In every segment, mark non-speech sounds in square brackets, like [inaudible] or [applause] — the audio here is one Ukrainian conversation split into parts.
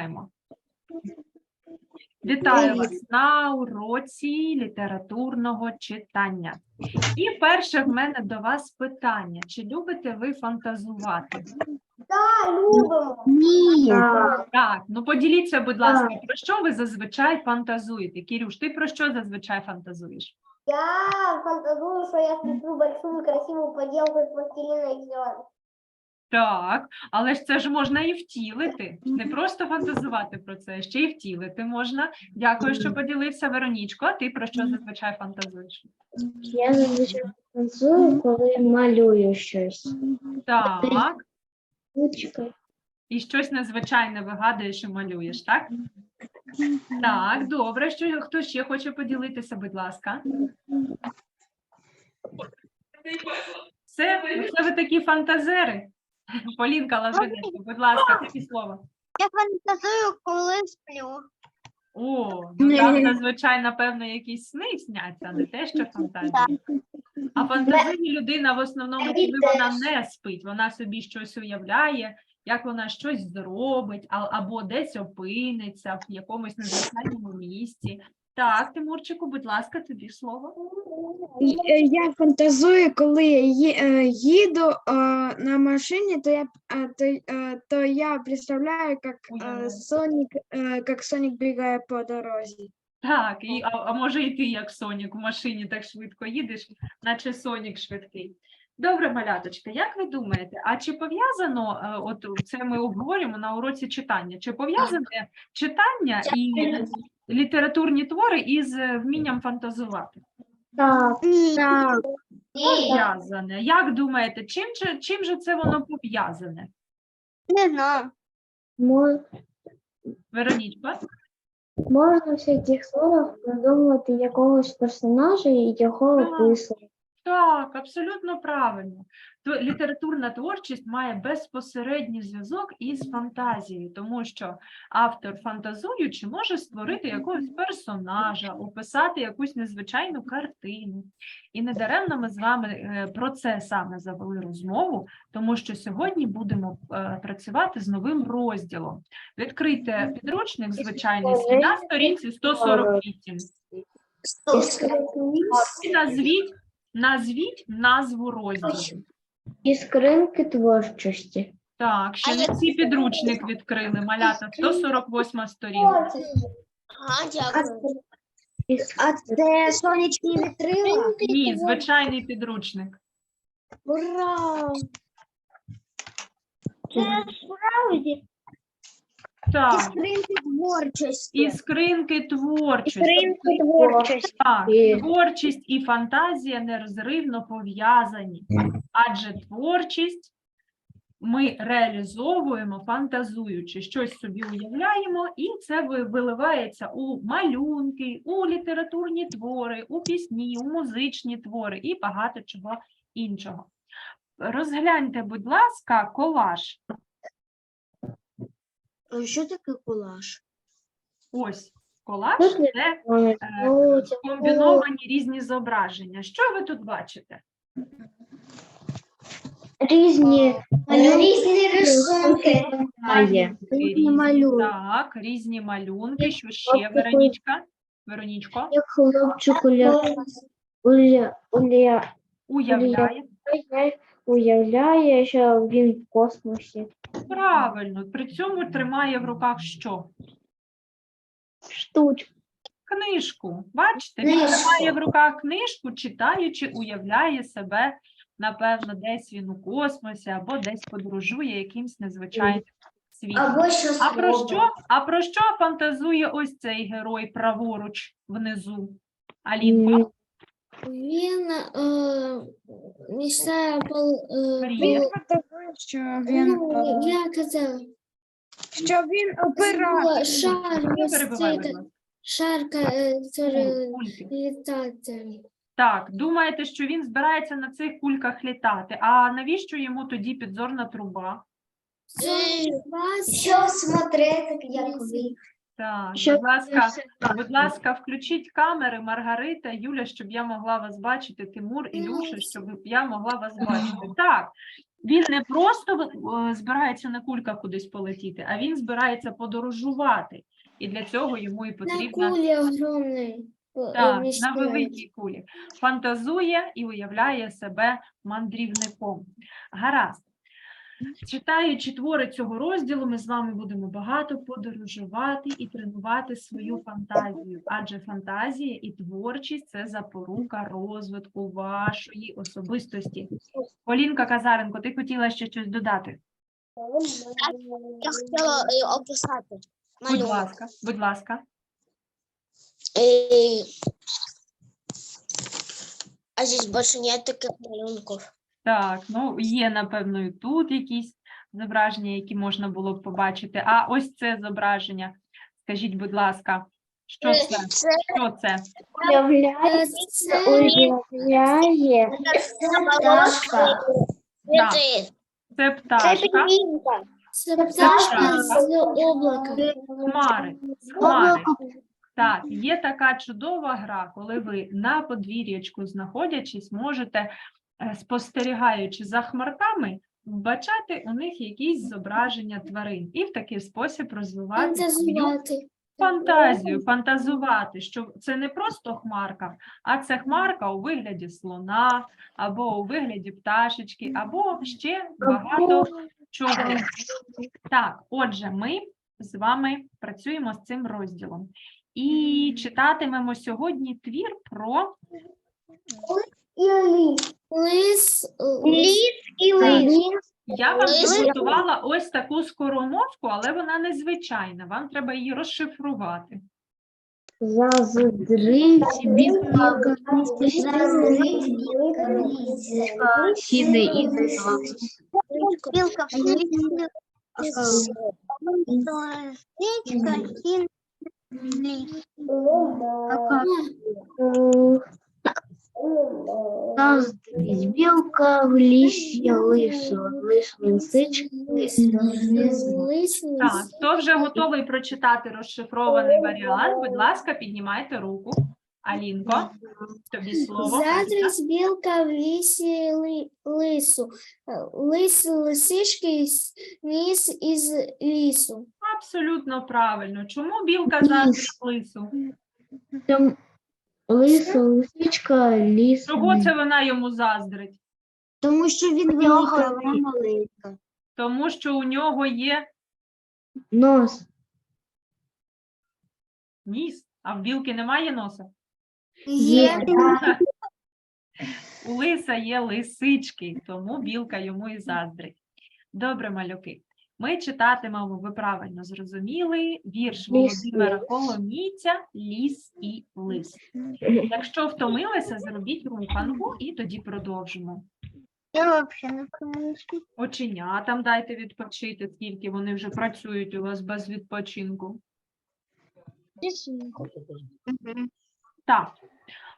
Починаємо. Вітаю вас на уроці літературного читання. І перше в мене до вас питання: чи любите ви фантазувати? Да, любимо. Ні. Так, ну поділіться, будь ласка, про що ви зазвичай фантазуєте? Кірюш, ти про що зазвичай фантазуєш? Я фантазую, что я куплю большую красивую поделку из пластилина и все. Так, але ж це ж можна і втілити. Не просто фантазувати про це, ще й втілити можна. Дякую, що поділився, Веронічко. А ти про що зазвичай фантазуєш? Я зазвичай танцюю, коли малюю щось. Так, і щось незвичайне вигадуєш і малюєш, так? Так, добре. Що хто ще хоче поділитися, будь ласка? Це, це ви такі фантазери? [laughs] Полінка Лавриненко, будь ласка, тобі слово. Я фантазую, коли сплю. О, ну там зазвичай, напевно, якісь сни сняться, не те, що фантазії. А фантазійна людина в основному, коли вона не спить, вона собі щось уявляє, як вона щось зробить, а- або десь опиниться в якомусь незвичайному місці. Так, Тимурчику, будь ласка, тобі слово. Е, Я фантазую, коли я е, їду е, на машині, то я, то, то я представляю, як Сонік, як Сонік бігає по дорозі. Так, і, а, а може і ти, як Сонік, в машині так швидко їдеш, наче Сонік швидкий. Добре, маляточка, як ви думаєте, а чи пов'язано, е, от це ми обговорюємо на уроці читання, чи пов'язане читання і літературні твори із е, вмінням фантазувати? Так. Так. Пов'язане. Як думаєте, чим, же- чим же це воно пов'язане? Не знаю. Мо- Веронічка? Можна в цих творах придумати якогось персонажа і його Так. описувати. Так, абсолютно правильно. То літературна творчість має безпосередній зв'язок із фантазією, тому що автор, фантазуючи, може створити якогось персонажа, описати якусь незвичайну картину. І недаремно ми з вами е, про це саме завели розмову, тому що сьогодні будемо е, працювати з новим розділом. Відкрийте підручник звичайний на сторінці 148. І назвіть, назвіть назву розділу. І скринки творчості. Так, ще не всі підручник відкрили, малята, 148 сторінка. Ага, дякую. А це сонячні вітрила? Ні, звичайний підручник. Ура! Це справді Так, скринки творчості. і скринки творчості. скринки творчості. Так, творчість і фантазія нерозривно пов'язані, адже творчість ми реалізовуємо фантазуючи, щось собі уявляємо, і це виливається у малюнки, у літературні твори, у пісні, у музичні твори і багато чого іншого. Розгляньте, будь ласка, колаж. Що таке колаж? Ось колаж це е, комбіновані різні зображення. Що ви тут бачите? Різні Різні рисунки. Має. Різні, малюнки. Так, різні малюнки. Що ще, Веронічка? Веронічко, Як хлопчик уля... Уля... Уля... уявляє. уявляє- уявляє, що він в космосі. Правильно, при цьому тримає в руках що? Штучка. Книжку. Бачите, він Книжку. тримає в руках книжку, читаючи, уявляє себе, напевно, десь він у космосі або десь подорожує якимсь незвичайним світом. Або що А про що? А про що фантазує ось цей герой праворуч внизу? Алінко? Він е, місцевий пол, е, Марія? фантазує, що він, Ну, е, я казала, що він оператор. шар, Не перебивай, будь ласка. шарка, е, Куль- кульки. літати. Так, думаєте, що він збирається на цих кульках літати? А навіщо йому тоді підзорна труба? Що смотрети, як ви? Так, Що будь ласка, будь ласка, включіть камери, Маргарита, Юля, щоб я могла вас бачити, Тимур, Ілюша, щоб я могла вас бачити. Так, Він не просто е, збирається на кульках кудись полетіти, а він збирається подорожувати. І для цього йому і На потрібна кулі огромний. так, на великій кулі. Фантазує і уявляє себе мандрівником. Гаразд. Читаючи твори цього розділу, ми з вами будемо багато подорожувати і тренувати свою фантазію, адже фантазія і творчість це запорука розвитку вашої особистості. Полінка Казаренко, ти хотіла ще щось додати? Я хотела э, описати Будь ласка, будь ласка. Э, А здесь больше нет таких малюнков. Так, ну є, напевно, і тут якісь зображення, які можна було б побачити. А ось це зображення. Скажіть, будь ласка, що це? Це Що це? Уявляє, уявляє пташка. Да. Це пташка, Це пташка з облака. хмари. Хмари. Так, є така чудова гра, коли ви на подвір'ячку знаходячись, можете, е, спостерігаючи за хмарками, вбачати у них якісь зображення тварин і в такий спосіб розвивати свою фантазію, фантазувати, що це не просто хмарка, а це хмарка у вигляді слона, або у вигляді пташечки, або ще багато чого. Так, отже, ми з вами працюємо з цим розділом. І читатимемо сьогодні твір про Лис. і я вам Лис. підготувала ось таку скоромовку, але вона незвичайна. Вам треба її розшифрувати. Заздрить білка сіни і Білка Заздрить білка в лісі лису, лис лисички, Так, хто вже готовий прочитати розшифрований варіант, будь ласка, піднімайте руку. Алінко, тобі слово. Задрить білка в лісі ли, лису, лис лисички ніс із лісу. Абсолютно правильно. Чому білка заздрить лису? Лису, лисичка, ліс. Чого це вона йому заздрить? Тому що він велика, вона маленька. Тому що у нього є Нос. ніс, а в білки немає носа. Є. У лиса є лисички, тому білка йому і заздрить. Добре, малюки. Ми читатимемо, ви правильно зрозуміли, вірш Володимира Коломійця Ліс і лис. Якщо втомилися, зробіть руханку і тоді продовжимо. Я не. Оченятам дайте відпочити, скільки вони вже працюють у вас без відпочинку. Так.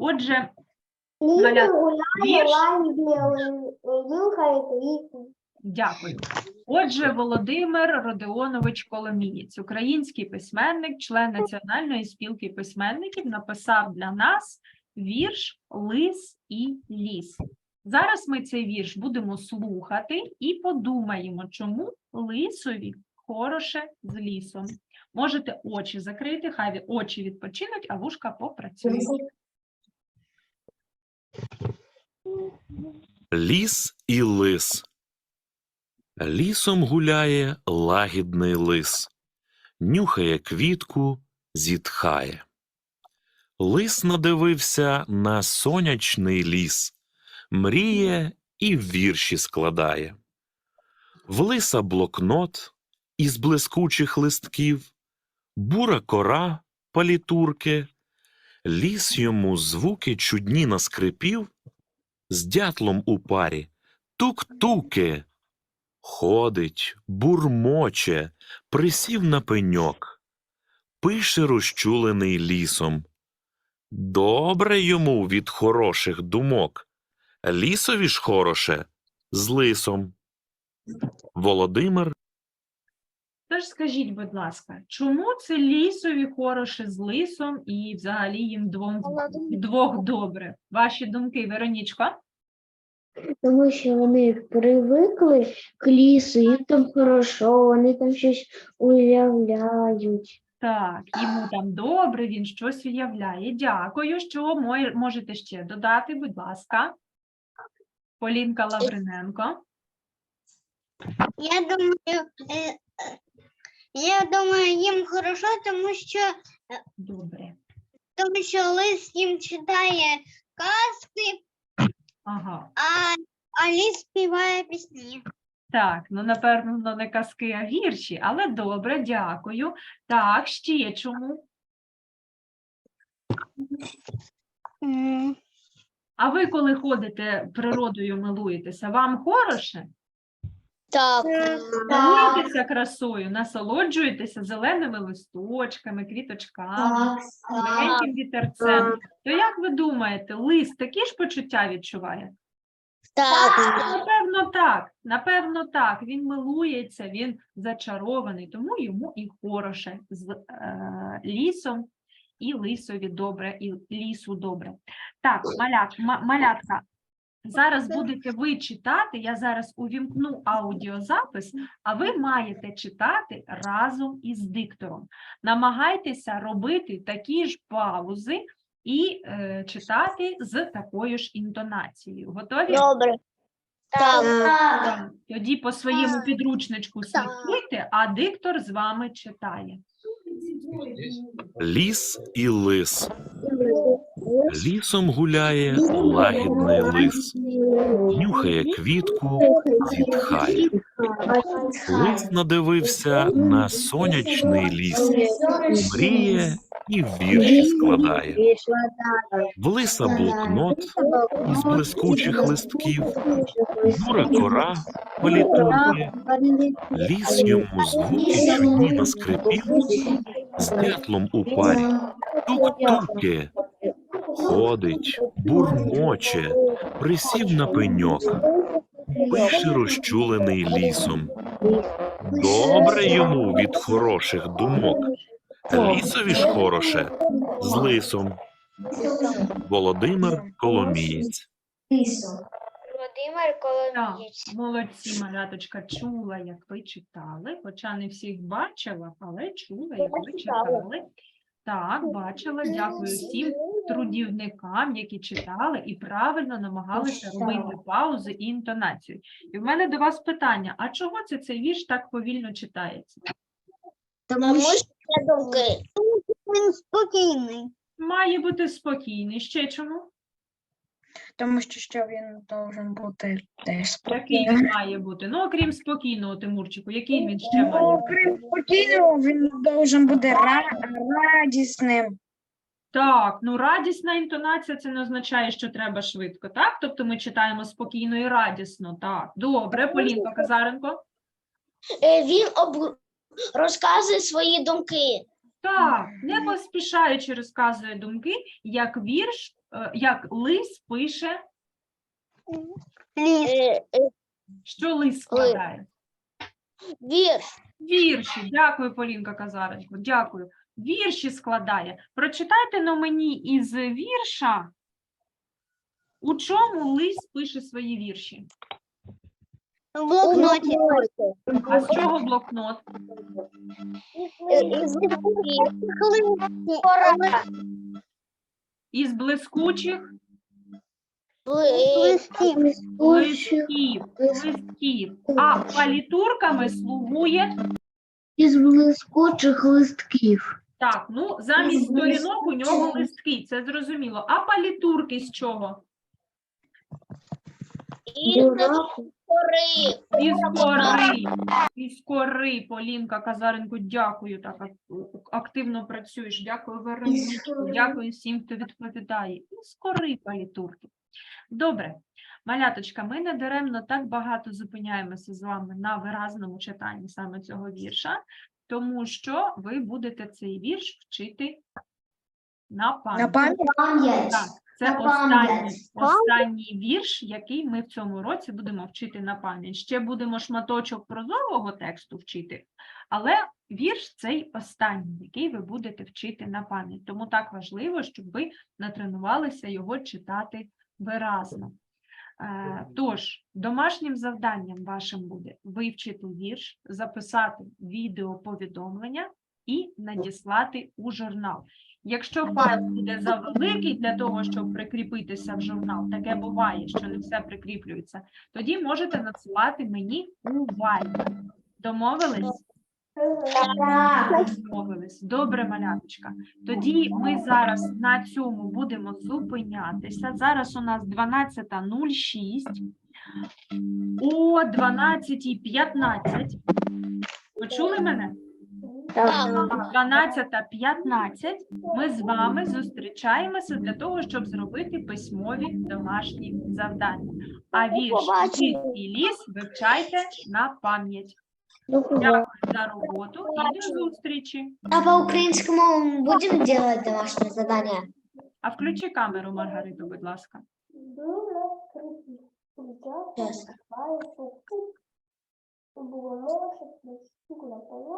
Отже, Валя, вірш. Дякую. Отже, Володимир Родіонович Коломієць, український письменник, член Національної спілки письменників, написав для нас вірш Лис і ліс. Зараз ми цей вірш будемо слухати і подумаємо, чому лисові хороше з лісом. Можете очі закрити, хай очі відпочинуть, а вушка попрацюють. Ліс і лис. Лісом гуляє лагідний лис, нюхає квітку, зітхає. Лис надивився на сонячний ліс, мріє і вірші складає. В лиса блокнот із блискучих листків, бура кора палітурки, ліс йому звуки чудні наскрипів, з дятлом у парі тук-туки. Ходить, бурмоче, присів на пеньок, пише розчулений лісом. Добре йому від хороших думок, лісові ж хороше з лисом. Володимир Тож скажіть, будь ласка, чому це лісові хороше з лисом і взагалі їм двом, двох добре? Ваші думки, Веронічко? Тому що вони привикли к лісу, їм там хорошо, вони там щось уявляють. Так, йому там добре, він щось уявляє. Дякую. Що мой- можете ще додати, будь ласка. Полінка Лавриненко. Я думаю, е, е, я думаю, їм хорошо, тому що, Добре. тому що лис їм читає казки, Ага. а, а ліс співає пісні. Так, ну напевно, не казки, а гірші, але добре, дякую. Так, ще чому? А ви, коли ходите природою милуєтеся, вам хороше? Так, Милуєтеся красою, насолоджуєтеся зеленими листочками, квіточками, легеньким вітерцем. То як ви думаєте, лист такі ж почуття відчуває? так, Напевно, так. Напевно, так. Він милується, він зачарований, тому йому і хороше з е, лісом, і лисові добре, і лісу добре. Так, малят, малятка. Зараз будете ви читати, я зараз увімкну аудіозапис, а ви маєте читати разом із диктором. Намагайтеся робити такі ж паузи і е, читати з такою ж інтонацією. Готові? добре. Так, Тоді по своєму підручничку слідкуйте, а диктор з вами читає. Ліс і лис. Лісом гуляє лагідний лис. Нюхає квітку, зітхає. Лис надивився на сонячний ліс, мріє і вірші складає. В лиса блокнот із блискучих листків, Юра кора політурки, ліс йому звуки чудні наскрипів, з дятлом у парі, тук-туки, ходить, бурмоче, присів на пеньок, пише розчулений лісом. Добре йому від хороших думок. Лісові ж хороше з лисом. Володимир Коломієць. Володимир Так, молодці, маляточка, чула, як ви читали, хоча не всіх бачила, але чула, як ви читали. Так, бачила. Дякую всім трудівникам, які читали і правильно намагалися робити паузи і інтонацію. І в мене до вас питання: а чого це цей вірш так повільно читається? Тому що. Він спокійний. Має бути спокійний. Ще чому? Тому що ще він должен бути теж Який він має бути? Ну, окрім спокійного, Тимурчику, який він ще має бути? Окрім спокійного, він должен бути ра- радісним. Так, ну радісна інтонація це не означає, що треба швидко, так? Тобто ми читаємо спокійно і радісно. Так, добре, Полінка Казаренко. Е, Він об... розказує свої думки. Так, не поспішаючи розказує думки, як вірш, як лис пише, Ліс. Е, е, що лис складає. Вірш. Вірші, дякую, Полінка Казаренко, дякую. Вірші складає. Прочитайте на мені із вірша, у чому лис пише свої вірші. В блокноті. А з чого блокнот? Е, із Із блискучих Листів. листків, листків. А палітурками слугує Із блискучих листків. так. Ну замість сторінок у нього листки, це зрозуміло. А палітурки з чого? Із кори. Із кори. Полінка Казаренко, дякую. Так активно працюєш. Дякую, Вероничку. Дякую всім, хто відповідає. Із кори палітурки. Добре. Маляточка, ми не даремно так багато зупиняємося з вами на виразному читанні саме цього вірша, тому що ви будете цей вірш вчити на На пам'ять. пам'ять Так, це останній, останній вірш, який ми в цьому році будемо вчити на пам'ять. Ще будемо шматочок прозового тексту вчити, але вірш цей останній, який ви будете вчити на пам'ять. Тому так важливо, щоб ви натренувалися його читати виразно. Е, Тож, домашнім завданням вашим буде вивчити вірш, записати відеоповідомлення і надіслати у журнал. Якщо файл буде завеликий для того, щоб прикріпитися в журнал, таке буває, що не все прикріплюється, тоді можете надсилати мені у Viber. Домовились? Домовились. Добре, маляточка. Тоді ми зараз на цьому будемо зупинятися. Зараз у нас 12.06. О 12.15. Почули мене? 12.15 ми з вами зустрічаємося для того, щоб зробити письмові домашні завдання. А вірш «Кіт і ліс вивчайте на пам'ять. Дякую за роботу і до зустрічі. А по украинскому мы будем делать домашнее задание? А включи камеру, Маргариту, будь ласка. Куда